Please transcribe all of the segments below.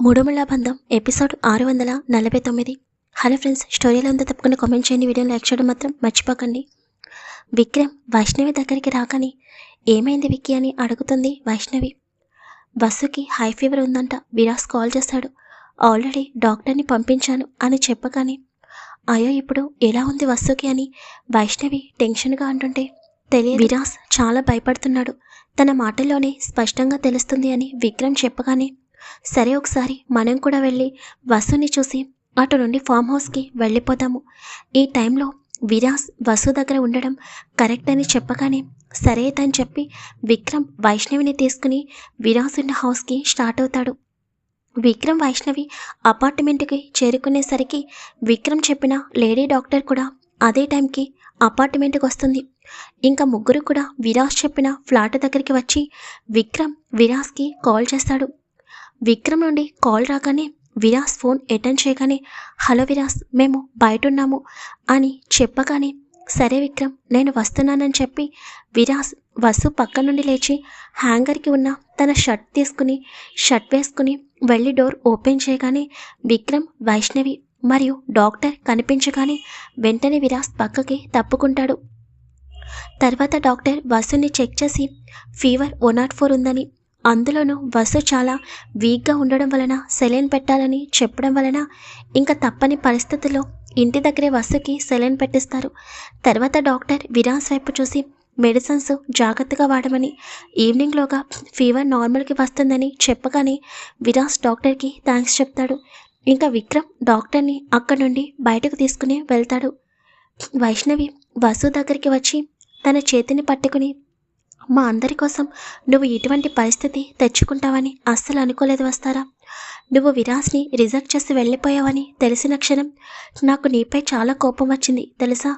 మూడుముళ్ళ బంధం ఎపిసోడ్ ఆరు వందల నలభై తొమ్మిది. హలో ఫ్రెండ్స్ స్టోరీలో ఉందో తప్పకుండా కామెంట్ చేయండి వీడియోని లైక్ చేయడం మాత్రం మర్చిపోకండి. విక్రమ్ వైష్ణవి దగ్గరికి రాకని ఏమైంది విక్కీ? అని అడుగుతుంది వైష్ణవి. బస్సుకి హై ఫీవర్ ఉందంట విరాస్ కాల్ చేశాడు ఆల్రెడీ డాక్టర్ని పంపించాను అని చెప్పగానే అయ్యో ఇప్పుడు ఎలా ఉంది వస్సుకి అని వైష్ణవి టెన్షన్గా అంటుంటే తెలియదు. విరాస్ చాలా భయపడుతున్నాడు. తన మాటల్లోనే స్పష్టంగా తెలుస్తుంది అని విక్రమ్ చెప్పగానే సరే ఒకసారి మనం కూడా వెళ్ళి వసుని చూసి అటు నుండి ఫామ్ హౌస్కి వెళ్ళిపోదాము. ఈ టైంలో విరాస్ వసు దగ్గర ఉండడం కరెక్ట్ అని చెప్పగానే సరే అని చెప్పి విక్రమ్ వైష్ణవిని తీసుకుని విరాస్ ఉన్న హౌస్కి స్టార్ట్ అవుతాడు. విక్రమ్ వైష్ణవి అపార్ట్మెంట్కి చేరుకునేసరికి విక్రమ్ చెప్పిన లేడీ డాక్టర్ కూడా అదే టైంకి అపార్ట్మెంట్కి వస్తుంది. ఇంకా ముగ్గురు కూడా విరాస్ చెప్పిన ఫ్లాట్ దగ్గరికి వచ్చి విక్రమ్ విరాస్కి కాల్ చేస్తాడు. విక్రమ్ నుండి కాల్ రాగానే విరాస్ ఫోన్ అటెండ్ చేయగానే హలో విరాస్ మేము బయట ఉన్నాము అని చెప్పగానే సరే విక్రమ్ నేను వస్తున్నానని చెప్పి విరాస్ వసు పక్క నుండి లేచి హ్యాంగర్కి ఉన్న తన షర్ట్ తీసుకుని షర్ట్ వేసుకుని వెళ్ళి డోర్ ఓపెన్ చేయగానే విక్రమ్ వైష్ణవి మరియు డాక్టర్ కనిపించగానే వెంటనే విరాస్ పక్కకి తప్పుకుంటాడు. తర్వాత డాక్టర్ వసుని చెక్ చేసి ఫీవర్ వన్ నాట్ ఫోర్ ఉందని అందులోనూ వసు చాలా వీక్గా ఉండడం వలన సెలైన్ పెట్టాలని చెప్పడం వలన ఇంకా తప్పని పరిస్థితుల్లో ఇంటి దగ్గరే వసుకి సెలైన్ పెట్టిస్తారు. తర్వాత డాక్టర్ విరాస్ వైపు చూసి మెడిసిన్స్ జాగ్రత్తగా వాడమని ఈవినింగ్లోగా ఫీవర్ నార్మల్కి వస్తుందని చెప్పగానే విరాస్ డాక్టర్కి థ్యాంక్స్ చెప్తాడు. ఇంకా విక్రమ్ డాక్టర్ని అక్కడి నుండి బయటకు తీసుకుని వెళ్తాడు. వైష్ణవి వసు దగ్గరికి వచ్చి తన చేతిని పట్టుకుని మా అందరి కోసం నువ్వు ఇటువంటి పరిస్థితి తెచ్చుకుంటావని అస్సలు అనుకోలేదు వస్తారా? నువ్వు విరాస్ని రిజెక్ట్ చేసి వెళ్ళిపోయావని తెలిసిన క్షణం నాకు నీపై చాలా కోపం వచ్చింది తెలుసా?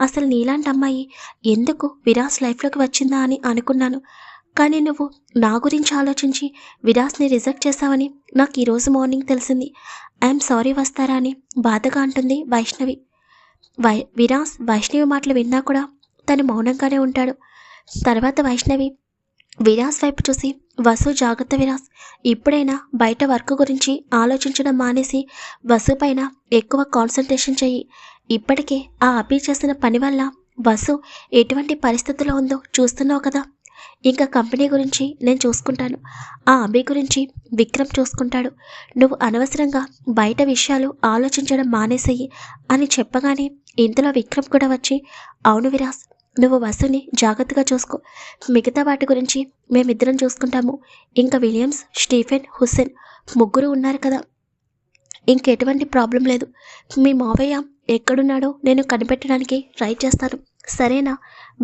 అసలు నీలాంటి అమ్మాయి ఎందుకు విరాస్ లైఫ్లోకి వచ్చిందా అని అనుకున్నాను. కానీ నువ్వు నా గురించి ఆలోచించి విరాస్ని రిజెక్ట్ చేశావని నాకు ఈరోజు మార్నింగ్ తెలిసింది. ఐఎమ్ సారీ వస్తారా అని బాధగా అంటుంది వైష్ణవి. వై విరాస్ వైష్ణవి మాటలు విన్నా కూడా తను మౌనంగానే ఉంటాడు. తర్వాత వైష్ణవి. విరాస్ వైపు చూసి వసు జాగ్రత్త విరాస్. ఇప్పుడైనా బయట వర్క్ గురించి ఆలోచించడం మానేసి వసు పైన ఎక్కువ కాన్సన్ట్రేషన్ చెయ్యి ఇప్పటికే ఆ అపీ చేసిన పని వల్ల వసు ఎటువంటి పరిస్థితిలో ఉందో చూస్తున్నావు కదా. ఇంకా కంపెనీ గురించి నేను చూసుకుంటాను. ఆ అభి గురించి విక్రమ్ చూసుకుంటాడు. నువ్వు అనవసరంగా బయట విషయాలు ఆలోచించడం మానేసేయి అని చెప్పగానే ఇంతలో విక్రమ్ కూడా వచ్చి అవును విరాస్ నువ్వు వసుని జాగ్రత్తగా చూసుకో. మిగతా వాటి గురించి మేమిద్దరం చూసుకుంటాము. ఇంకా విలియమ్స్ స్టీఫెన్ హుస్సేన్ ముగ్గురు ఉన్నారు కదా. ఇంకెటువంటి ప్రాబ్లం లేదు. మీ మావయ్య ఎక్కడున్నాడో నేను కనిపెట్టడానికి ట్రై చేస్తాను. సరేనా?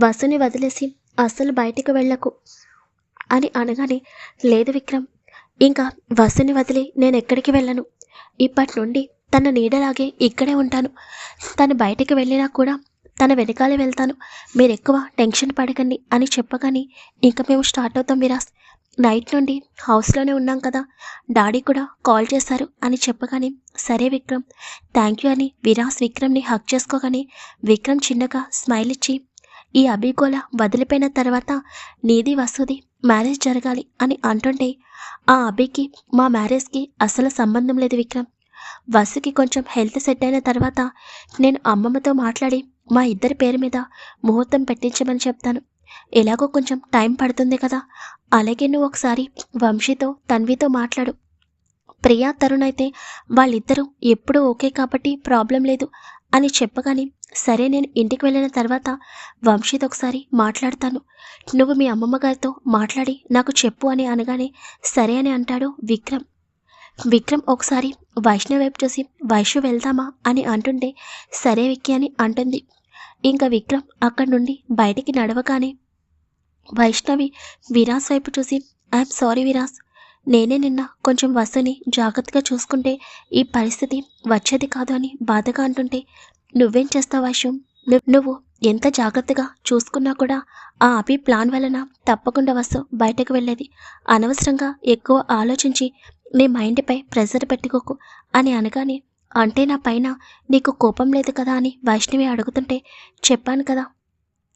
వసుని వదిలేసి అస్సలు బయటికి వెళ్ళకు అని అనగానే లేదు విక్రమ్ ఇంకా వసుని వదిలి నేను ఎక్కడికి వెళ్ళను. ఇప్పటి నుండి తన నీడలాగే ఇక్కడే ఉంటాను. తను బయటికి వెళ్ళినా కూడా తన వెనకాలే వెళ్తాను. మీరు ఎక్కువ టెన్షన్ పడకండి అని చెప్పగానే ఇంకా మేము స్టార్ట్ అవుతాం విరాస్. నైట్ నుండి హౌస్లోనే ఉన్నాం కదా. డాడీ కూడా కాల్ చేశారు అని చెప్పగానే సరే విక్రమ్. థ్యాంక్ యూ అని విరాస్ విక్రమ్ని హక్ చేసుకోగానే విక్రమ్ చిన్నగా స్మైల్ ఇచ్చి ఈ అభిగోళ వదిలిపోయిన తర్వాత నీది వసూది మ్యారేజ్ జరగాలి అని అంటుంటే ఆ అభికి మా మ్యారేజ్కి అసలు సంబంధం లేదు విక్రమ్. వసుకి కొంచెం హెల్త్ సెట్ అయిన తర్వాత నేను అమ్మమ్మతో మాట్లాడి మా ఇద్దరి పేరు మీద ముహూర్తం పెట్టించమని చెప్తాను. ఎలాగో కొంచెం టైం పడుతుంది కదా. అలాగే నువ్వు ఒకసారి వంశీతో తన్వితో మాట్లాడు. ప్రియా తరుణ్ అయితే వాళ్ళిద్దరూ ఎప్పుడూ ఓకే కాబట్టి ప్రాబ్లం లేదు అని చెప్పగానే సరే నేను ఇంటికి వెళ్ళిన తర్వాత వంశీతో ఒకసారి మాట్లాడతాను. నువ్వు మీ అమ్మమ్మ గారితో మాట్లాడి నాకు చెప్పు అని అనగానే సరే అని అంటాడు విక్రమ్. విక్రమ్ ఒకసారి వైష్ణవ్ వైపు చూసి వైష్ణవ్ వెళ్దామా? అని అంటుంటే సరే విక్కి అని అంటుంది. ఇంకా విక్రమ్ అక్కడి నుండి బయటికి నడవగానే వైష్ణవి విరాస్ వైపు చూసి ఐఎమ్ సారీ విరాస్. నేనే నిన్న కొంచెం వసుని జాగ్రత్తగా చూసుకుంటే ఈ పరిస్థితి వచ్చేది కాదు అని బాధగా అంటుంటే నువ్వేం చేస్తావు వైశ్యం నువ్వు ఎంత జాగ్రత్తగా చూసుకున్నా కూడా ఆ అభి ప్లాన్ వలన తప్పకుండా వసు బయటకు వెళ్ళేది. అనవసరంగా ఎక్కువ ఆలోచించి నీ మైండ్పై ప్రెజర్ పెట్టుకోకు అని అనగానే అంటే నా పైన నీకు కోపం లేదు కదా అని వైష్ణవి అడుగుతుంటే చెప్పాను కదా.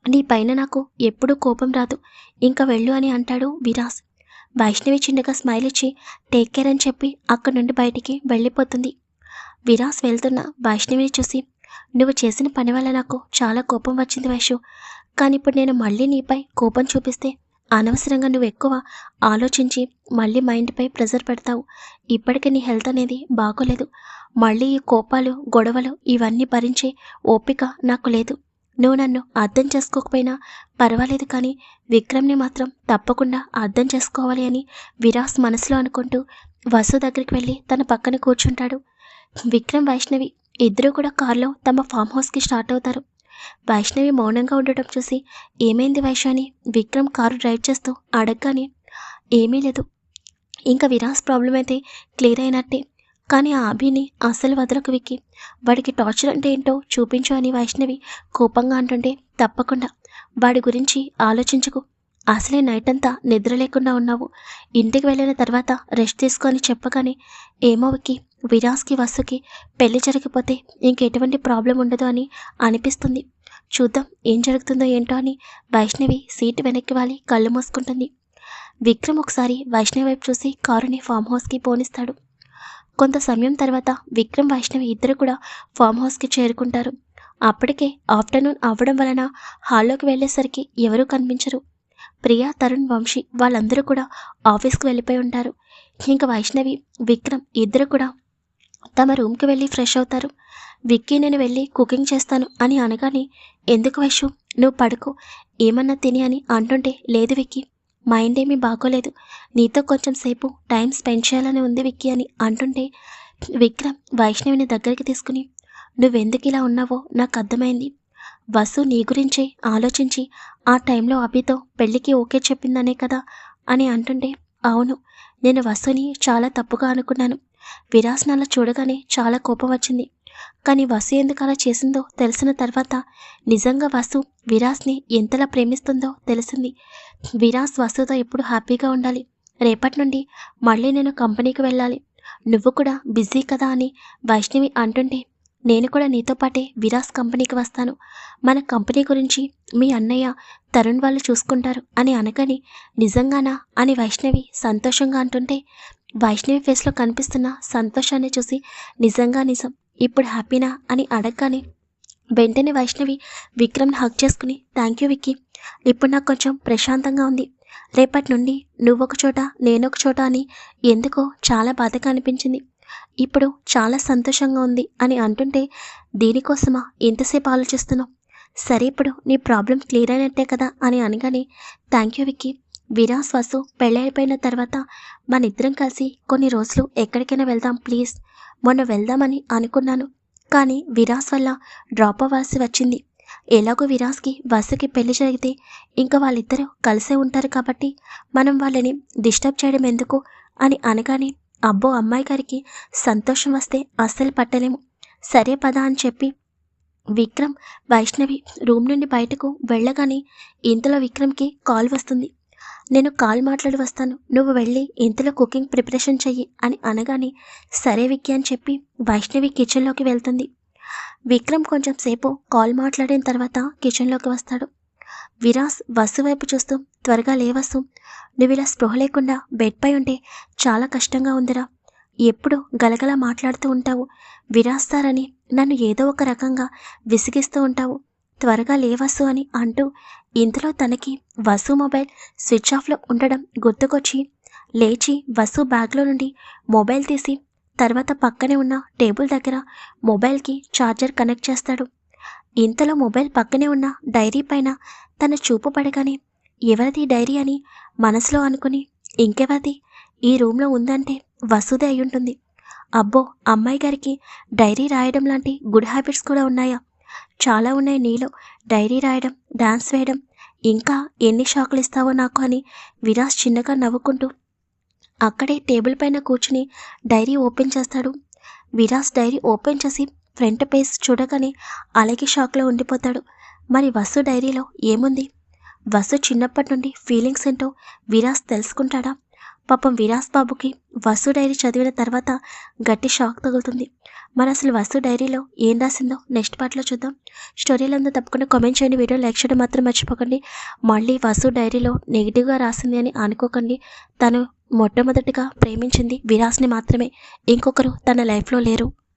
నీ పైన నాకు ఎప్పుడూ కోపం రాదు. ఇంకా వెళ్ళు అని అంటాడు విరాస్. వైష్ణవి చిన్నగా స్మైల్ ఇచ్చి టేక్ కేర్ అని చెప్పి అక్కడి నుండి బయటికి వెళ్ళిపోతుంది. విరాస్ వెళ్తున్న వైష్ణవిని చూసి నువ్వు చేసిన పని వల్ల నాకు చాలా కోపం వచ్చింది వైషు కానీ ఇప్పుడు నేను మళ్ళీ నీపై కోపం చూపిస్తే అనవసరంగా నువ్వు ఎక్కువ ఆలోచించి మళ్ళీ మైండ్పై ప్రెజర్ పెడతావు. ఇప్పటికే నీ హెల్త్ అనేది బాగోలేదు. మళ్ళీ ఈ కోపాలు గొడవలు ఇవన్నీ భరించే ఓపిక నాకు లేదు. నువ్వు నన్ను అర్థం చేసుకోకపోయినా పర్వాలేదు కానీ విక్రమ్ని మాత్రం తప్పకుండా అర్థం చేసుకోవాలి అని విరాస్ మనసులో అనుకుంటూ వసు దగ్గరికి వెళ్ళి తన పక్కన కూర్చుంటాడు. విక్రమ్ వైష్ణవి ఇద్దరూ కూడా కారులో తమ ఫామ్ హౌస్కి స్టార్ట్ అవుతారు. వైష్ణవి మౌనంగా ఉండటం చూసి ఏమైంది వైశాని? విక్రమ్ కారు డ్రైవ్ చేస్తూ అడగగానే ఏమీ లేదు. ఇంకా విరాస్ ప్రాబ్లం అయితే క్లియర్ అయినట్టే. కానీ ఆ అభిని అస్సలు వదలకు విక్కి. వాడికి టార్చర్ అంటే ఏంటో చూపించు అని వైష్ణవి కోపంగా అంటుంటే తప్పకుండా. వాడి గురించి ఆలోచించకు. అసలే నైట్ అంతా నిద్ర లేకుండా ఉన్నావు. ఇంటికి వెళ్ళిన తర్వాత రెస్ట్ తీసుకొని చెప్పగానే ఏమో విక్కి విరాస్కి వసుకి పెళ్ళి జరిగిపోతే ఇంకెటువంటి ప్రాబ్లం ఉండదు అని అనిపిస్తుంది. చూద్దాం ఏం జరుగుతుందో ఏంటో అని వైష్ణవి సీటు వెనక్కి వాలి కళ్ళు మూసుకుంటుంది. విక్రమ్ ఒకసారి వైష్ణవి వైపు చూసి కారుని ఫామ్ హౌస్కి పోనిస్తాడు. కొంత సమయం తర్వాత విక్రమ్ వైష్ణవి ఇద్దరు కూడా ఫామ్ హౌస్కి చేరుకుంటారు. అప్పటికే ఆఫ్టర్నూన్ అవ్వడం వలన హాల్లోకి వెళ్ళేసరికి ఎవరూ కనిపించరు. ప్రియా తరుణ్ వంశీ వాళ్ళందరూ కూడా ఆఫీస్కి వెళ్ళిపోయి ఉంటారు. ఇంకా వైష్ణవి విక్రమ్ ఇద్దరు కూడా తమ రూమ్కి వెళ్ళి ఫ్రెష్ అవుతారు. విక్కీ నేను వెళ్ళి కుకింగ్ చేస్తాను అని అనగానే ఎందుకు వైషు? నువ్వు పడుకో. ఏమన్నా తిని అని అంటుంటే లేదు విక్కీ. మైండ్ ఏమీ బాగోలేదు. నీతో కొంచెం సేపు టైం స్పెండ్ చేయాలని ఉంది విక్కీ అని అంటుంటే విక్రమ్ వైష్ణవిని దగ్గరికి తీసుకుని నువ్వెందుకు ఇలా ఉన్నావో నాకు అర్థమైంది. వసు నీ గురించే ఆలోచించి ఆ టైంలో అభితో పెళ్ళికి ఓకే చెప్పిందనే కదా అని అంటుంటే అవును. నేను వసుని చాలా తప్పుగా అనుకున్నాను. విరాస్ నల్ల చూడగానే చాలా కోపం వచ్చింది. కానీ వసు ఎందుకు అలా చేసిందో తెలిసిన తర్వాత నిజంగా వసు విరాస్ని ఎంతలా ప్రేమిస్తుందో తెలిసింది. విరాస్ వసుతో ఎప్పుడు హ్యాపీగా ఉండాలి. రేపటి నుండి మళ్ళీ నేను కంపెనీకి వెళ్ళాలి. నువ్వు కూడా బిజీ కదా అని వైష్ణవి అంటుంటే నేను కూడా నీతో పాటే విరాస్ కంపెనీకి వస్తాను. మన కంపెనీ గురించి మీ అన్నయ్య తరుణ్ వాళ్ళు చూసుకుంటారు అని అనగానే నిజంగానా అని వైష్ణవి సంతోషంగా అంటుంటే వైష్ణవి ఫేస్లో కనిపిస్తున్న సంతోషాన్ని చూసి నిజంగా నిజం ఇప్పుడు హ్యాపీనా అని అడగగానే వెంటనే వైష్ణవి విక్రమ్ని హక్ చేసుకుని థ్యాంక్ యూ విక్కీ ఇప్పుడు నాకు కొంచెం ప్రశాంతంగా ఉంది. రేపటి నుండి నువ్వొక చోట నేనొక చోట అని ఎందుకో చాలా బాధగా అనిపించింది. ఇప్పుడు చాలా సంతోషంగా ఉంది అని అంటుంటే దీనికోసమా ఎంతసేపు ఆలోచిస్తున్నావు? సరే ఇప్పుడు నీ ప్రాబ్లం క్లియర్ అయినట్టే కదా అని అనగానే థ్యాంక్ యూ విక్కీ విరాస్ పెళ్ళైపోయిన తర్వాత మన ఇద్దరం కలిసి కొన్ని రోజులు ఎక్కడికైనా వెళ్దాం ప్లీజ్. మొన్న వెళ్దామని అనుకున్నాను కానీ విరాస్ వల్ల డ్రాప్ అవ్వాల్సి వచ్చింది. ఎలాగో విరాస్కి వసుకి పెళ్ళి జరిగితే ఇంకా వాళ్ళిద్దరూ కలిసే ఉంటారు కాబట్టి మనం వాళ్ళని డిస్టర్బ్ చేయడం ఎందుకు అని అనగానే అబ్బో అమ్మాయి గారికి సంతోషం వస్తే అస్సలు పట్టలేము. సరే పద అని చెప్పి విక్రమ్ వైష్ణవి రూమ్ నుండి బయటకు వెళ్ళగానే ఇంతలో విక్రమ్కి కాల్ వస్తుంది. నేను కాల్ మాట్లాడి వస్తాను. నువ్వు వెళ్ళి ఇంతలో కుకింగ్ ప్రిపరేషన్ చెయ్యి అని అనగానే సరే విక్కి అని చెప్పి వైష్ణవి కిచెన్లోకి వెళ్తుంది. విక్రమ్ కొంచెం సేపు కాల్ మాట్లాడిన తర్వాత కిచెన్లోకి వస్తాడు. విరాస్ వసు వైపు చూస్తూ త్వరగా లేవసు నువ్వు ఇలా స్పృహ లేకుండా బెడ్పై ఉంటే చాలా కష్టంగా ఉందిరా. ఎప్పుడు గలగల మాట్లాడుతూ ఉంటావు. విరాస్తారని నన్ను ఏదో ఒక రకంగా విసిగిస్తూ ఉంటావు. త్వరగా లేవసు అని అంటూ ఇంతలో తనకి వసు మొబైల్ స్విచ్ ఆఫ్లో ఉండడం గుర్తుకొచ్చి లేచి వసు బ్యాగ్లో నుండి మొబైల్ తీసి తర్వాత పక్కనే ఉన్న టేబుల్ దగ్గర మొబైల్కి ఛార్జర్ కనెక్ట్ చేస్తాడు. ఇంతలో మొబైల్ పక్కనే ఉన్న డైరీ పైన తన చూపు పడగానే ఎవరిది డైరీ అని మనసులో అనుకుని ఇంకెవరిది? ఈ రూమ్లో ఉందంటే వసుదే అయ్యుంటుంది. అబ్బో అమ్మాయి గారికి డైరీ రాయడం లాంటి గుడ్ హ్యాబిట్స్ కూడా ఉన్నాయా? చాలా ఉన్నాయి నీలో. డైరీ రాయడం డాన్స్ వేయడం ఇంకా ఎన్ని షాకులు ఇస్తావో నాకు అని విరాస్ చిన్నగా నవ్వుకుంటూ అక్కడే టేబుల్ పైన కూర్చుని డైరీ ఓపెన్ చేస్తాడు. విరాస్ డైరీ ఓపెన్ చేసి ఫ్రంట్ పేజ్ చూడగానే అలాగే షాక్లో ఉండిపోతాడు. మరి వసు డైరీలో ఏముంది? వసు చిన్నప్పటి నుండి ఫీలింగ్స్ ఏంటో విరాస్ తెలుసుకుంటాడా? పాపం విరాస్ బాబుకి వసు డైరీ చదివిన తర్వాత గట్టి షాక్ తగులుతుంది. మరి అసలు వసు డైరీలో ఏం రాసిందో నెక్స్ట్ పార్ట్లో చూద్దాం. స్టోరీలో అంతా తప్పకుండా కామెంట్ చేయండి. వీడియో లైక్ చేయడం మాత్రం మర్చిపోకండి. మళ్ళీ వసు డైరీలో నెగిటివ్గా రాసింది అని అనుకోకండి. తను మొట్టమొదటిగా ప్రేమించింది విరాస్ని మాత్రమే. ఇంకొకరు తన లైఫ్లో లేరు.